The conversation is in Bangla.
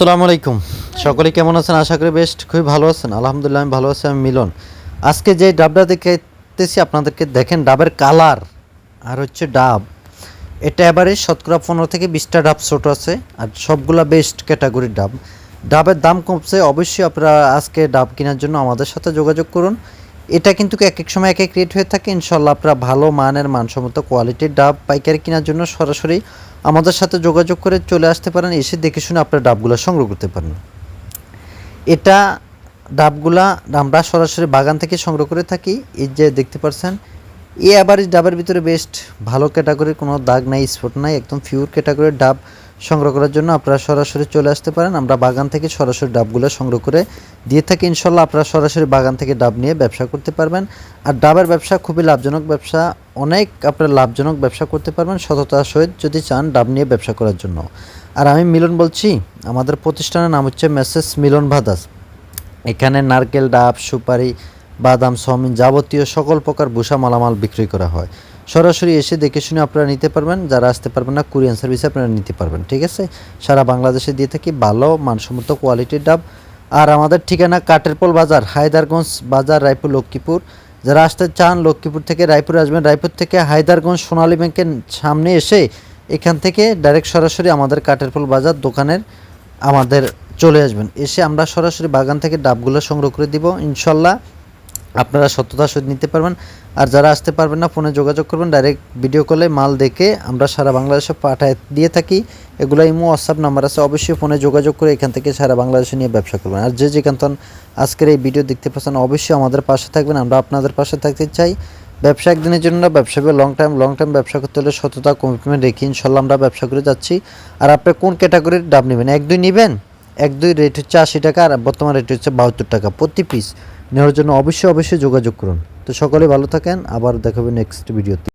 আসসালামু আলাইকুম। সকলে কেমন আছেন? আশা করি বেস্ট খুবই ভালো আছেন। আলহামদুলিল্লাহ, আমি ভালো আছি, আমি মিলন। আজকে যে ডাবটা দেখাইতেছি আপনাদেরকে দেখেন, ডাবের কালার আর হচ্ছে ডাব। এটা এবারে শতকরা পনেরো থেকে বিশটা ডাব ছোট আছে আর সবগুলা বেস্ট ক্যাটাগরির ডাব। ডাবের দাম কমছে, অবশ্যই আপনারা আজকে ডাব কেনার জন্য আমাদের সাথে যোগাযোগ করুন। এটা কিন্তু এক এক সময় এক এক রেট হয়ে থাকে। ইনশাল্লাহ আপনারা ভালো মানের, মানসম্মত কোয়ালিটির ডাব, পাইকারি কেনার জন্য সরাসরি আমাদের সাথে যোগাযোগ করে চলে আসতে পারেন, এসে দেখে শুনে আপনার ডাবগুলো সংগ্রহ করতে পারেন। এটা ডাবগুলা আমরা সরাসরি বাগান থেকে সংগ্রহ করে থাকি। এই যে দেখতে পাচ্ছেন এ আবার ডাবের ভিতরে বেস্ট ভালো ক্যাটাগরির কোনো দাগ নাই স্পট নাই, একদম পিওর ক্যাটাগরির ডাব সংগ্রহ করার জন্য আপনারা সরাসরি চলে আসতে পারেন। আমরা বাগান থেকে সরাসরি ডাবগুলো সংগ্রহ করে দিয়ে থাকি। ইনশাল্লাহ আপনারা সরাসরি বাগান থেকে ডাব নিয়ে ব্যবসা করতে পারবেন। আর ডাবের ব্যবসা খুবই লাভজনক ব্যবসা। অনেক আপনারা লাভজনক ব্যবসা করতে পারবেন, সততার সহিত যদি চান ডাব নিয়ে ব্যবসা করার জন্য। আর আমি মিলন বলছি, আমাদের প্রতিষ্ঠানের নাম হচ্ছে মেসেস মিলন ভাদাস। এখানে নারকেল, ডাব, সুপারি, বাদাম সমিন যাবতীয় সকল প্রকার ভূষা মালামাল বিক্রি করা হয়। সরাসরি এসে দেখে শুনে আপনারা নিতে পারবেন, যারা আসতে পারবেন না, কুরিয়ান সার্ভিসে আপনারা নিতে পারবেন, ঠিক আছে? সারা বাংলাদেশে দিয়ে থাকি ভালো, মানসম্মত কোয়ালিটির ডাব। আর আমাদের ঠিকানা কাটেরপোল বাজার, হায়দারগঞ্জ বাজার, রায়পুর, লক্ষ্মীপুর। যারা আসতে চান, লক্ষ্মীপুর থেকে রায়পুর আসবেন। রায়পুর থেকে হায়দারগঞ্জ সোনালী ব্যাংকের সামনে এসে এখান থেকে ডাইরেক্ট সরাসরি আমাদের কাঠের ফুল বাজার দোকানের আমাদের চলে আসবেন। এসে আমরা সরাসরি বাগান থেকে ডাবগুলো সংগ্রহ করে দিব। ইনশাল্লাহ আপনারা সত্যতার সহিত নিতে পারবেন। আর যারা আসতে পারবেন না ফোনে যোগাযোগ করবেন ডাইরেক্ট ভিডিও কলে মাল দেখে আমরা সারা বাংলাদেশে পাঠায় দিয়ে থাকি। এগুলো ইমো হোয়াটসঅ্যাপ নাম্বার আছে অবশ্যই ফোনে যোগাযোগ করে এখান থেকে সারা বাংলাদেশে নিয়ে ব্যবসা করবেন। আর যে যেখান আজকের এই ভিডিও দেখতে পাচ্ছেন অবশ্যই আমাদের পাশে থাকবেন। আমরা আপনাদের পাশে থাকতে চাই। ব্যবসা একদিনের জন্য না, ব্যবসা লং টাইম লং টাইম ব্যবসা করতে হলে সততা কমিটমেন্ট রেখে ইনশাল্লাহ আমরা ব্যবসা করে যাচ্ছি। আর আপনি কোন ক্যাটাগরির ডাব নেবেন? এক দুই নেবেন? এক দুই রেট হচ্ছে আশি টাকা আর বর্তমান রেট হচ্ছে বাহাত্তর টাকা প্রতি পিস নেওয়ার জন্য অবশ্যই অবশ্যই যোগাযোগ করুন। তো সকলে ভালো থাকেন, আবার দেখাবেন নেক্সট ভিডিওতে